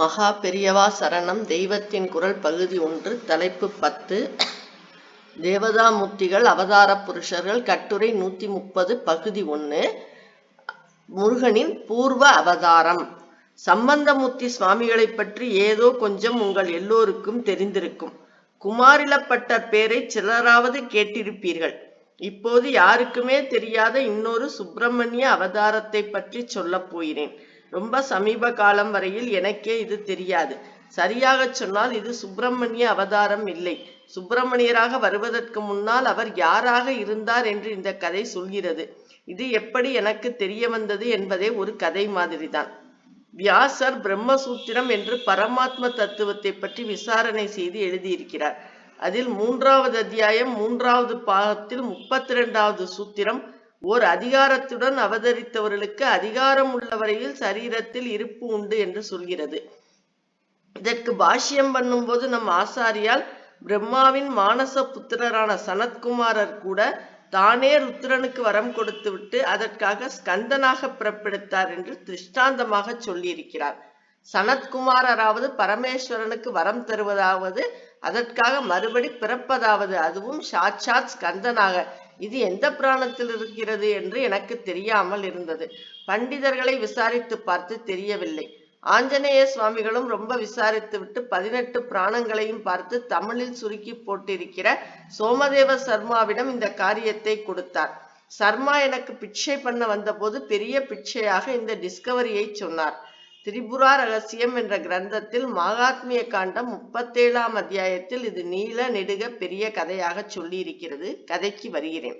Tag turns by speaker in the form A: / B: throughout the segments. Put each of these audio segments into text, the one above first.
A: மகா பெரியவா சரணம் தெய்வத்தின் குரல் பகுதி ஒன்று தலைப்பு பத்து. தேவதாமூர்த்திகள் அவதார புருஷர்கள் கட்டுரை நூத்தி முப்பது பகுதி ஒன்று. முருகனின் பூர்வ அவதாரம். சம்பந்தமூர்த்தி சுவாமிகளைப் பற்றி ஏதோ கொஞ்சம் உங்கள் எல்லோருக்கும் தெரிந்திருக்கும். குமாரிலப்பட்ட பேரை சிலராவது கேட்டிருப்பீர்கள். இப்போது யாருக்குமே தெரியாத இன்னொரு சுப்பிரமணிய அவதாரத்தை பற்றி சொல்லப் போகிறேன். ரொம்ப சமீப காலம் வரையில் எனக்கே இது தெரியாது. சரியாக சொன்னால் இது சுப்பிரமணிய அவதாரம் இல்லை. சுப்பிரமணியராக வருவதற்கு முன்னால் அவர் யாராக இருந்தார் என்று இந்த கதை சொல்கிறது. இது எப்படி எனக்கு தெரிய வந்தது என்பதே ஒரு கதை மாதிரிதான். வியாசர் பிரம்மசூத்திரம் என்று பரமாத்ம தத்துவத்தை பற்றி விசாரணை செய்து எழுதியிருக்கிறார். அதில் மூன்றாவது அத்தியாயம் மூன்றாவது பாகத்தில் முப்பத்தி இரண்டாவது சூத்திரம் ஓர் அதிகாரத்துடன் அவதரித்தவர்களுக்கு அதிகாரம் உள்ளவரையில் சரீரத்தில் இருப்பு உண்டு என்று சொல்கிறது. இதற்கு பாஷ்யம் பண்ணும்போது நம் ஆசாரியால் பிரம்மாவின் மானச புத்திரரான சனத்குமாரர் கூட தானே ருத்ரனுக்கு வரம் கொடுத்து விட்டு அதற்காக ஸ்கந்தனாக பிறப்பெடுத்தார் என்று திருஷ்டாந்தமாக சொல்லியிருக்கிறார். சனத்குமாரராவது பரமேஸ்வரனுக்கு வரம் தருவதாவது அதற்காக மறுபடி பிறப்பதாவது அதுவும் சாட்சாத் ஸ்கந்தனாக. இது எந்த புராணத்தில் இருக்கிறது என்று எனக்கு தெரியாமல் இருந்தது. பண்டிதர்களை விசாரித்து பார்த்து தெரியவில்லை. ஆஞ்சநேய சுவாமிகளும் ரொம்ப விசாரித்து விட்டு பதினெட்டு பிராணங்களையும் பார்த்து தமிழில் சுருக்கி போட்டிருக்கிற சோமதேவ சர்மாவிடம் இந்த காரியத்தை கொடுத்தார். சர்மா எனக்கு பிச்சை பண்ண வந்தபோது பெரிய பிச்சையாக இந்த டிஸ்கவரியை சொன்னார். திரிபுரா ரகசியம் என்ற கிரந்தத்தில் மகாத்மிய காண்டம் முப்பத்தேழாம் அத்தியாயத்தில் இது நீல நெடுக பெரிய கதையாக சொல்லியிருக்கிறது. கதைக்கு வருகிறேன்.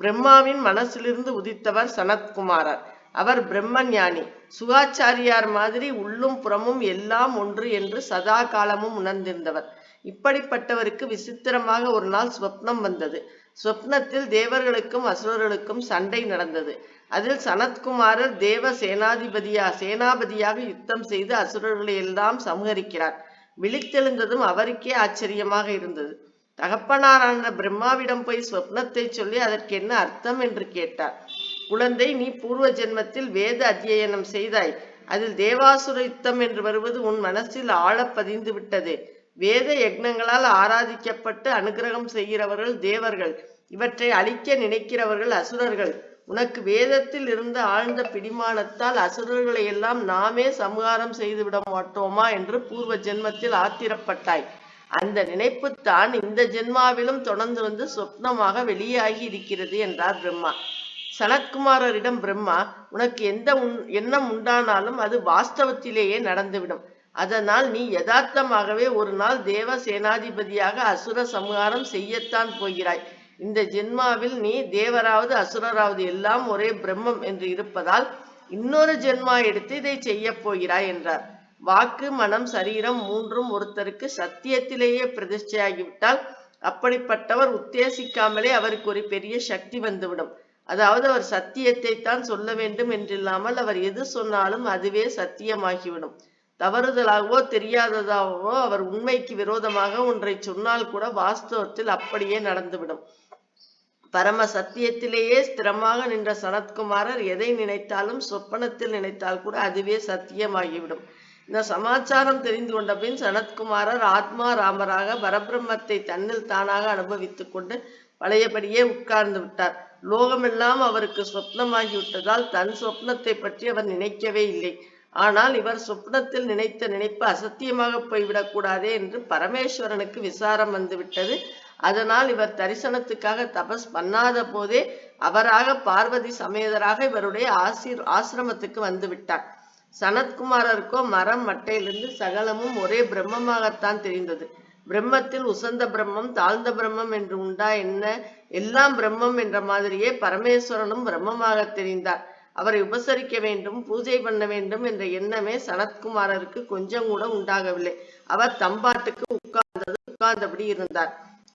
A: பிரம்மாவின் மனசிலிருந்து உதித்தவர் சனத்குமாரர். அவர் பிரம்ம ஞானி சுகாச்சாரியார் மாதிரி உள்ளும் புறமும் எல்லாம் ஒன்று என்று சதா காலமும் உணர்ந்திருந்தவர். இப்படிப்பட்டவருக்கு விசித்திரமாக ஒரு நாள் ஸ்வப்னம் வந்தது. சொப்னத்தில் தேவர்களுக்கும் அசுரர்களுக்கும் சண்டை நடந்தது. அதில் சனத்குமாரர் தேவ சேனாதிபதியா சேனாபதியாக யுத்தம் செய்து அசுரர்களை எல்லாம் சமகரிக்கிறார். விழித்தெழுந்ததும் அவருக்கே ஆச்சரியமாக இருந்தது. தகப்பனாரான பிரம்மாவிடம் போய் சொப்னத்தை சொல்லி அதற்கு என்ன அர்த்தம் என்று கேட்டார். குழந்தை நீ பூர்வ ஜென்மத்தில் வேத அத்தியனம் செய்தாய். அதில் தேவாசுர யுத்தம் என்று வருவது உன் மனசில் ஆழ பதிந்து விட்டது. வேத யக்னங்களால் ஆராதிக்கப்பட்டு அனுகிரகம் செய்கிறவர்கள் தேவர்கள். இவற்றை அழிக்க நினைக்கிறவர்கள் அசுரர்கள். உனக்கு வேதத்தில் இருந்த ஆழ்ந்த பிடிமானத்தால் அசுரர்களை எல்லாம் நாமே சம்ஹாரம் செய்து விட மாட்டோமா என்று பூர்வ ஜென்மத்தில் ஆத்திரப்பட்டாய். அந்த நினைப்பு தான் இந்த ஜென்மாவிலும் தொடர்ந்து வந்து சொப்னமாக வெளியாகி இருக்கிறது என்றார் பிரம்மா. சனத்குமாரரிடம் பிரம்மா உனக்கு எந்த உன் எண்ணம் உண்டானாலும் அது வாஸ்தவத்திலேயே நடந்துவிடும். அதனால் நீ யதார்த்தமாகவே ஒரு நாள் தேவ சேனாதிபதியாக அசுர சம்ஹாரம் செய்யத்தான் போகிறாய். இந்த ஜென்மாவில் நீ தேவராவது அசுரராவது எல்லாம் ஒரே பிரம்மம் என்று இருப்பதால் இன்னொரு ஜென்மா எடுத்து இதை செய்ய போகிறாய் என்றார். வாக்கு மனம் சரீரம் மூன்றும் ஒருத்தருக்கு சத்தியத்திலேயே பிரதிஷ்டையாகிவிட்டால் அப்படிப்பட்டவர் உத்தேசிக்காமலே அவருக்கு ஒரு பெரிய சக்தி வந்துவிடும். அதாவது அவர் சத்தியத்தை தான் சொல்ல வேண்டும் என்றில்லாமல் அவர் எது சொன்னாலும் அதுவே சத்தியமாகிவிடும். தவறுதலாகவோ தெரியாததாகவோ அவர் உண்மைக்கு விரோதமாக ஒன்றை சொன்னால் கூட வாஸ்தவத்தில் அப்படியே நடந்துவிடும். பரம சத்தியத்திலேயே ஸ்திரமாக நின்ற சனத்குமாரர் எதை நினைத்தாலும் சொப்பனத்தில் நினைத்தால் கூட அதுவே சத்தியமாகிவிடும். இந்த சமாச்சாரம் தெரிந்து கொண்ட பின் சனத்குமாரர் ஆத்மா ராமராக பரபிரம்மத்தை தன்னில் தானாக அனுபவித்துக் கொண்டு பழையபடியே உட்கார்ந்து விட்டார். லோகமெல்லாம் அவருக்கு சொப்னமாகிவிட்டதால் தன் சொப்னத்தை பற்றி அவர் நினைக்கவே இல்லை. ஆனால் இவர் சொப்னத்தில் நினைத்த நினைப்பு அசத்தியமாக போய்விடக் கூடாதே என்று பரமேஸ்வரனுக்கு விசாரம் வந்துவிட்டது. அதனால் இவர் தரிசனத்துக்காக தபஸ் பண்ணாத போதே அவராக பார்வதி சமேதராக இவருடைய ஆசிர் ஆசிரமத்துக்கு வந்து விட்டார் சனத்குமாரருக்கோ மரம் மட்டையிலிருந்து சகலமும் ஒரே பிரம்மமாகத்தான் தெரிந்தது. பிரம்மத்தில் உசந்த பிரம்மம் தாழ்ந்த பிரம்மம் என்று உண்டா என்ன? எல்லாம் பிரம்மம் என்ற மாதிரியே பரமேஸ்வரனும் பிரம்மமாக தெரிந்தார். அவரை உபசரிக்க வேண்டும் பூஜை பண்ண வேண்டும் என்ற எண்ணமே சனத்குமாரருக்கு கொஞ்சம் கூட உண்டாகவில்லை. அவர் தம்பாட்டுக்கு உட்கார்ந்தது உட்கார்ந்தபடி இருந்தார்.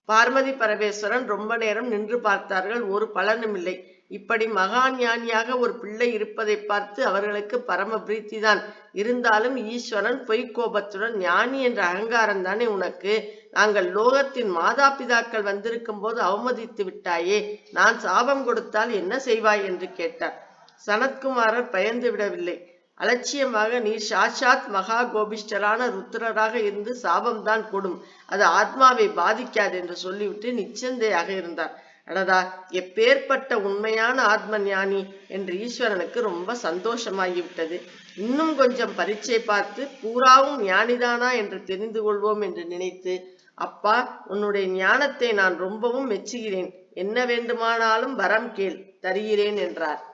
A: பார்வதி பரமேஸ்வரன் ரொம்ப நேரம் நின்று பார்த்தார்கள் ஒரு பலனும் இல்லை. இப்படி மகா ஞானியாக ஒரு பிள்ளை இருப்பதை பார்த்து அவர்களுக்கு பரம பிரீத்தி தான் இருந்தாலும் ஈஸ்வரன் பொய்க்கோபத்துடன் ஞானி என்ற அகங்காரம் தானே உனக்கு? நாங்கள் லோகத்தின் மாதா பிதாக்கள் வந்திருக்கும் போது அவமதித்து விட்டாயே நான் சாபம் கொடுத்தால் என்ன செய்வாய்? என்று கேட்டார். சனத்குமாரர் பயந்து விடவில்லை. அலட்சியமாக நீ சாட்சாத் மகா கோபிஷ்டரான ருத்ரராக இருந்து சாபம்தான் கொடும். அது ஆத்மாவை பாதிக்காது என்று சொல்லிவிட்டு நிச்சந்தையாக இருந்தார். அடடா எப்பேற்பட்ட உண்மையான ஆத்ம ஞானி என்று ஈஸ்வரனுக்கு ரொம்ப சந்தோஷமாகிவிட்டது. இன்னும் கொஞ்சம் பரீட்சை பார்த்து பூராவும் ஞானிதானா என்று தெரிந்து கொள்வோம் என்று நினைத்து அப்பா உன்னுடைய ஞானத்தை நான் ரொம்பவும் மெச்சுகிறேன். என்ன வேண்டுமானாலும் வரம் கேள் தருகிறேன் என்றார்.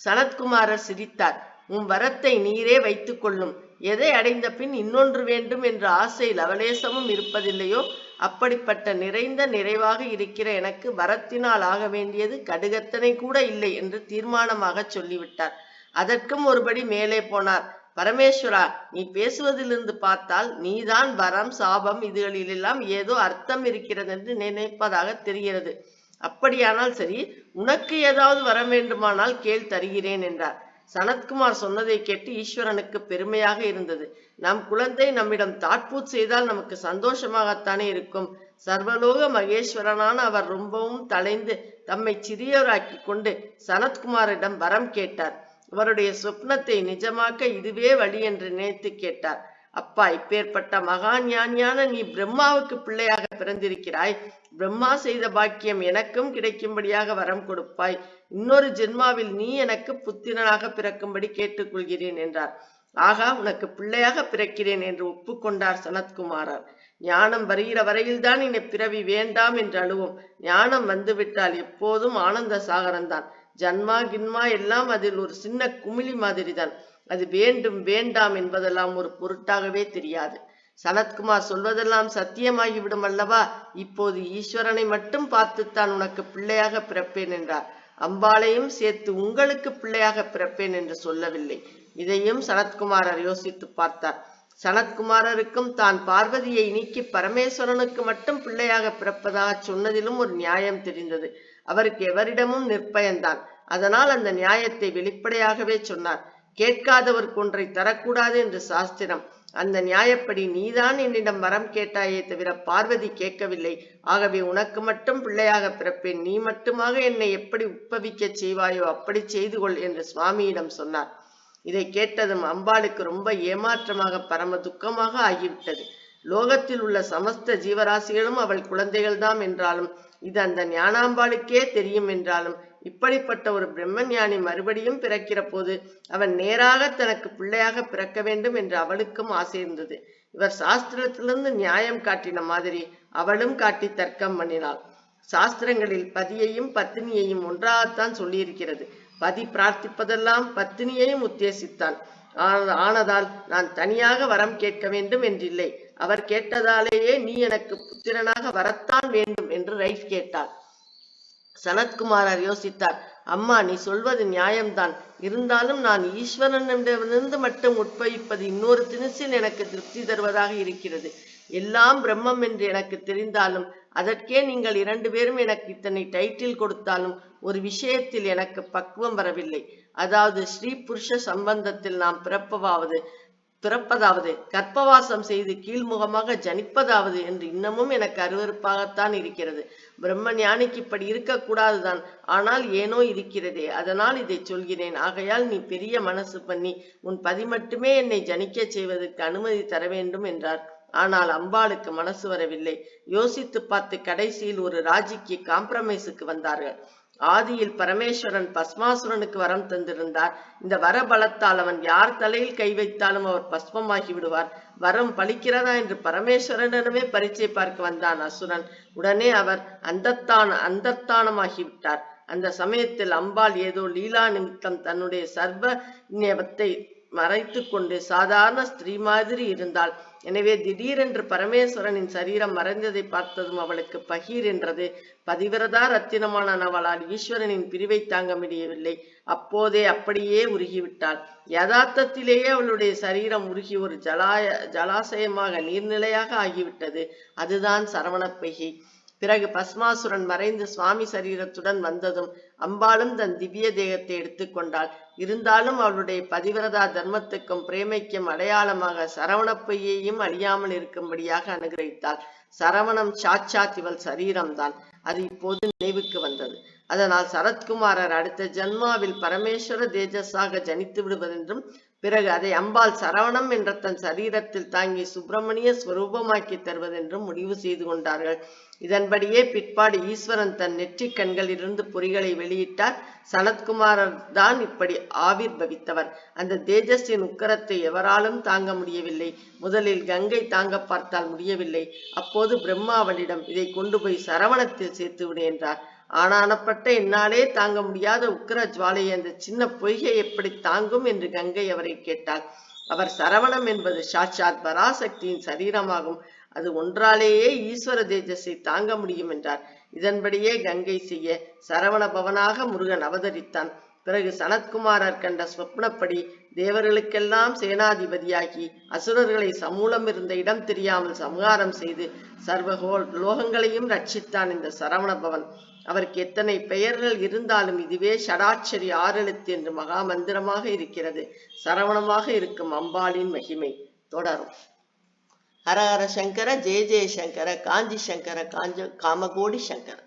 A: சனத்குமாரர் சிரித்தார். உன் வரத்தை நீரே வைத்துக் கொள்ளும். எதை அடைந்த பின் இன்னொன்று வேண்டும் என்ற ஆசை லவலேசமும் இருப்பதில்லையோ? அப்படிப்பட்ட நிறைந்த நிறைவாக இருக்கிற எனக்கு வரத்தினால் ஆக வேண்டியது கடுகத்தனை கூட இல்லை என்று தீர்மானமாக சொல்லிவிட்டார். அதற்கும் ஒருபடி மேலே போனார். பரமேஸ்வரா நீ பேசுவதிலிருந்து பார்த்தால் நீதான் வரம் சாபம் இதுகளிலெல்லாம் ஏதோ அர்த்தம் இருக்கிறது என்று நினைப்பதாக தெரிகிறது. அப்படியானால் சரி உனக்கு ஏதாவது வர வேண்டுமானால் கேள் தருகிறேன் என்றார். சனத்குமார் சொன்னதை கேட்டு ஈஸ்வரனுக்கு பெருமையாக இருந்தது. நம் குழந்தை நம்மிடம் தாட்பூத் செய்தால் நமக்கு சந்தோஷமாகத்தானே இருக்கும். சர்வலோக மகேஸ்வரனான அவர் ரொம்பவும் தலைந்து தம்மை சிறியவராக்கி கொண்டு சனத்குமாரிடம் வரம் கேட்டார். அவருடைய சொப்னத்தை நிஜமாக்க இதுவே வழி என்று நினைத்து கேட்டார். அப்பா இப்பேற்பட்ட மகான் ஞானியான நீ பிரம்மாவுக்கு பிள்ளையாக பிறந்திருக்கிறாய். பிரம்மா செய்த பாக்கியம் எனக்கும் கிடைக்கும்படியாக வரம் கொடுப்பாய். இன்னொரு ஜென்மாவில் நீ எனக்கு புத்திரனாக பிறக்கும்படி கேட்டுக்கொள்கிறேன் என்றார். ஆகா உனக்கு பிள்ளையாக பிறக்கிறேன் என்று ஒப்புக்கொண்டார் சனத்குமாரர். ஞானம் வருகிற வரையில்தான் இனி பிறவி வேண்டாம் என்று அழுவோம். ஞானம் வந்துவிட்டால் எப்போதும் ஆனந்த சாகரம்தான். ஜன்மா கின்மா எல்லாம் அதில் ஒரு சின்ன குமிழி மாதிரிதான். அது வேண்டும் வேண்டாம் என்பதெல்லாம் ஒரு பொருட்டாகவே தெரியாது. சனத்குமார் சொல்வதெல்லாம் சத்தியமாகிவிடும் அல்லவா? இப்போது ஈஸ்வரனை மட்டும் பார்த்துத்தான் உனக்கு பிள்ளையாக பிறப்பேன் என்றார். அம்பாளையும் சேர்த்து உங்களுக்கு பிள்ளையாக பிறப்பேன் என்று சொல்லவில்லை. இதையும் சனத்குமாரர் யோசித்து பார்த்தார். சனத்குமாரருக்கும் தான் பார்வதியை நீக்கி பரமேஸ்வரனுக்கு மட்டும் பிள்ளையாக பிறப்பதாக சொன்னதிலும் ஒரு நியாயம் தெரிந்தது. அவருக்கு எவரிடமும் நிர்பயந்தான். அதனால் அந்த நியாயத்தை வெளிப்படையாகவே சொன்னார். கேட்காதவர் ஒன்றை தரக்கூடாது என்று சாஸ்திரம். அந்த நியாயப்படி நீதான் என்னிடம் வரம் கேட்டாயே தவிர பார்வதி கேட்கவில்லை. ஆகவே உனக்கு மட்டும் பிள்ளையாக பிறப்பேன். நீ மட்டுமாக என்னை எப்படி உப்பவிக்க செய்வாயோ அப்படி செய்து கொள் என்று சுவாமியிடம் சொன்னார். இதை கேட்டதும் அம்பாளுக்கு ரொம்ப ஏமாற்றமாக பரம துக்கமாக ஆகிவிட்டது. லோகத்தில் உள்ள சமஸ்த ஜீவராசிகளும் அவள் குழந்தைகள்தாம் என்றாலும் இது அந்த ஞானாம்பாளுக்கே தெரியும் என்றாலும் இப்படிப்பட்ட ஒரு பிரம்மஞானி மறுபடியும் பிறக்கிற போது அவன் நேராக தனக்கு பிள்ளையாக பிறக்க வேண்டும் என்று அவளுக்கும் ஆசை இருந்தது. இவர் சாஸ்திரத்திலிருந்து நியாயம் காட்டின மாதிரி அவளும் காட்டி தர்க்கம் பண்ணினாள். சாஸ்திரங்களில் பதியையும் பத்தினியையும் ஒன்றாகத்தான் சொல்லியிருக்கிறது. பதி பிரார்த்திப்பதெல்லாம் பத்தினியையும் உத்தேசித்தான். ஆன- ஆனதால் நான் தனியாக வரம் கேட்க வேண்டும் என்றில்லை. அவர் கேட்டதாலேயே நீ எனக்கு புத்திரனாக வரத்தான் வேண்டும் என்று ரைட் கேட்டாள் சனத்குமாரர் யோசித்தார் அம்மா நீ சொல்வது நியாயம்தான். இருந்தாலும் நான் ஈஸ்வரனிடமிருந்து மட்டும் உட்பவிப்பது இன்னொரு தினசில் எனக்கு திருப்தி தருவதாக இருக்கிறது. எல்லாம் பிரம்மம் என்று எனக்கு தெரிந்தாலும் அதற்கே நீங்கள் இரண்டு பேரும் எனக்கு இத்தனை டைட்டில் கொடுத்தாலும் ஒரு விஷயத்தில் எனக்கு பக்குவம் வரவில்லை. அதாவது ஸ்ரீ புருஷ சம்பந்தத்தில் நாம் பிறப்பவாவது பிறப்பதாவது கற்பவாசம் செய்து கீழ்முகமாக ஜனிப்பதாவது என்று இன்னமும் எனக்கு அருவருப்பாகத்தான் இருக்கிறது. பிரம்ம ஞானிக்கு இப்படி இருக்கக்கூடாதுதான். ஆனால் ஏனோ இருக்கிறதே. அதனால் இதை சொல்கிறேன். ஆகையால் நீ பெரிய மனசு பண்ணி உன் பதி மட்டுமே என்னை ஜனிக்கச் செய்வதற்கு அனுமதி தர வேண்டும் என்றார். ஆனால் அம்பாளுக்கு மனசு வரவில்லை. யோசித்து பார்த்து கடைசியில் ஒரு ராஜிக்கு காம்ப்ரமைஸுக்கு வந்தார்கள். ஆதியில் பரமேஸ்வரன் பஸ்மாசுரனுக்கு வரம் தந்திருந்தார். இந்த வர பலத்தால் அவன் யார் தலையில் கை வைத்தாலும் அவர் பஸ்மமாகி விடுவார். வரம் பலிக்கிறதா என்று பரமேஸ்வரனிடமே பரீட்சை பார்க்க வந்தான் அசுரன். உடனே அவர் அந்தத்தான அந்தத்தானமாகிவிட்டார் அந்த சமயத்தில் அம்பாள் ஏதோ லீலா நிமித்தம் தன்னுடைய சர்வ ஞபத்தை மறைத்து கொண்டு சாதாரண ஸ்திரீ மாதிரி இருந்தாள். எனவே திடீரென்று பரமேஸ்வரனின் சரீரம் மறைந்ததை பார்த்ததும் அவளுக்கு பகீர் என்றது. பதிவிரதா ரத்தினமான அவளால் ஈஸ்வரனின் பிரிவை தாங்க முடியவில்லை. அப்போதே அப்படியே உருகிவிட்டாள். யதார்த்தத்திலேயே அவளுடைய சரீரம் உருகி ஒரு ஜலாய ஜலாசயமாக நீர்நிலையாக ஆகிவிட்டது. அதுதான் சரவண பெய்கை பிறகு பஸ்மாசுரன் மறைந்து சுவாமி சரீரத்துடன் வந்ததும் அம்பாளும் தன் திவ்ய தேகத்தை எடுத்துக்கொண்டாள் இருந்தாலும் அவளுடைய பதிவிரதா தர்மத்துக்கும் பிரேமைக்கும் அடையாளமாக சரவண பொய்யையும் அழியாமல் இருக்கும்படியாக அனுகிரகித்தாள். சரவணம் சாட்சாத் இவள் சரீரம்தான். அது இப்போது நினைவுக்கு வந்தது. அதனால் சரத்குமாரர் அடுத்த ஜன்மாவில் பரமேஸ்வர தேஜஸாக ஜனித்து விடுவதென்றும் பிறகு அதை அம்பாள் சரவணம் என்ற தன் சரீரத்தில் தாங்கி சுப்பிரமணிய ஸ்வரூபமாக்கி தருவதென்றும் முடிவு செய்து கொண்டார்கள். இதன்படியே பிற்பாடு ஈஸ்வரன் தன் நெற்றி கண்களிலிருந்து பொறிகளை வெளியிட்டார் சனத்குமாரர் தான் இப்படி ஆவிர்பவித்தவர். அந்த தேஜஸின் உக்கரத்தை எவராலும் தாங்க முடியவில்லை. முதலில் கங்கை தாங்க பார்த்தால் முடியவில்லை. அப்போது பிரம்மாவனிடம் இதை கொண்டு போய் சரவணத்தில் சேர்த்து விடு என்றார். ஆனானப்பட்ட என்னாலே தாங்க முடியாத உக்கிர ஜுவாலையை அந்த சின்ன பொய்கை எப்படி தாங்கும் என்று கங்கை அவரை கேட்டாள். அவர் சரவணம் என்பது சாட்சாத் பராசக்தியின் சரீரமாகும். அது ஒன்றாலேயே ஈஸ்வர தேஜஸை தாங்க முடியும் என்றார். இதன்படியே கங்கை செய்ய சரவண பவனாக முருகன் அவதரித்தான். பிறகு சனத்குமாரர் கண்ட ஸ்வப்னப்படி தேவர்களுக்கெல்லாம் சேனாதிபதியாகி அசுரர்களை சமூலம் இருந்த இடம் தெரியாமல் சம்ஹாரம் செய்து சர்வகோல் லோகங்களையும் ரட்சித்தான் இந்த சரவணபவன் அவருக்கு எத்தனை பெயர்கள் இருந்தாலும் இதுவே ஷடாட்சரி ஆறெழுத்து என்று மகா மந்திரமாக இருக்கிறது. சரவணமாக இருக்கும் அம்பாளின் மகிமை. தொடரும். ஹரஹர சங்கர ஜெய ஜெய சங்கர காஞ்சி சங்கர காஞ்ச காமகோடி சங்கர.